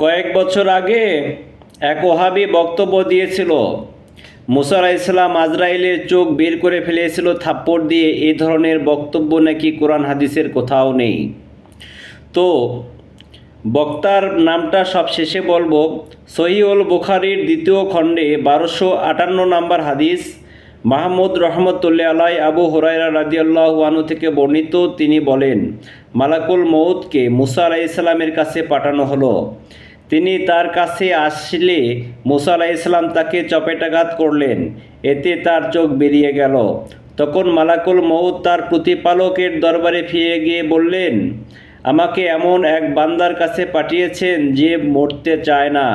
কয়েক বছর আগে এক ওহাবি বক্তব্য দিয়েছিল, মুসা ইসলাম আজরাইলের চোখ বের করে ফেলেছিল, থাপ্পড় দিয়ে এই ধরনের বক্তব্য নাকি কোরআন হাদিসের কোথাও নেই। তো বক্তার নামটা সব শেষে বলব, সহিউল বুখারির দ্বিতীয় খণ্ডে বারোশো আটান্ন নম্বর হাদিস, মাহমুদ রহমতুল্লাহ আলাই আবু হরাইরা রাদিয়াল্লাহু আনু থেকে বর্ণিত। তিনি বলেন, মালাকুল মৌদকে মুসা আলাইসাল্লামের কাছে পাঠানো হলো। তিনি তার কাছে আসলে মুসা ইসলাম তাকে চপেটাঘাত করলেন। এতে তার চোখ বেরিয়ে গেল। তখন মালাকুল মৌদ তার প্রতিপালকের দরবারে ফিরে গিয়ে বললেন, আমাকে এমন এক বান্দার কাছে পাঠিয়েছেন যে মরতে চায় না।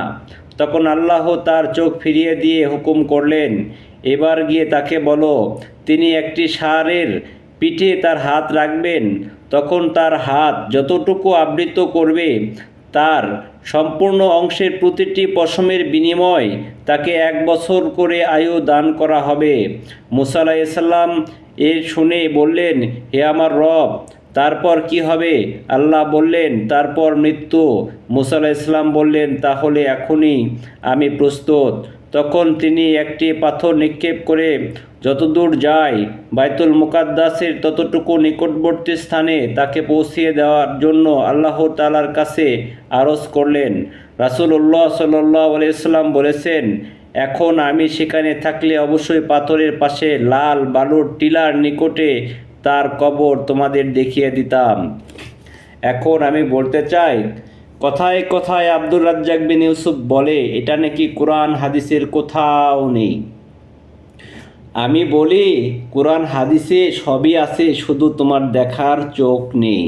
তখন আল্লাহ তার চোখ ফিরিয়ে দিয়ে হুকুম করলেন। এবার গিয়ে তাকে বলো, তিনি একটি ষাঁড়ের পিঠে তার হাত রাখবেন। তখন তার হাত যতটুকু আবৃত করবে তার সম্পূর্ণ অংশের প্রতিটি পশমের বিনিময় তাকে এক বছর করে আয়ু দান করা হবে। মুসা আলাইসাল্লাম এ শুনে বললেন, হে আমার রব, তারপর কি হবে? আল্লাহ বললেন, তারপর মৃত্যু। মুসা ইসলাম বললেন, তাহলে এখনই আমি প্রস্তুত। তখন তিনি একটি পাথর নিক্ষেপ করে যতদূর যায়, বাইতুল মুকাদ্দাসের ততটুকু নিকটবর্তী স্থানে তাকে পৌঁছিয়ে দেওয়ার জন্য আল্লাহ তালার কাছে আরজ করলেন। রাসুল্লাহ সাল্লাহ আলাইসাল্লাম বলেছেন, এখন আমি সেখানে থাকলে অবশ্যই পাথরের পাশে লাল বালুর টিলার নিকটে তার কবর তোমাদের দেখিয়ে দিতাম। এখন আমি বলতে চাই, কথায় কথায় আব্দুর রাজ্জাক বিন ইউসুফ বলে, এটা নাকি কোরআন হাদিসের কোথাও নেই। আমি বলি কোরআন হাদিসে সবই আছে শুধু তোমার দেখার চোখ নেই।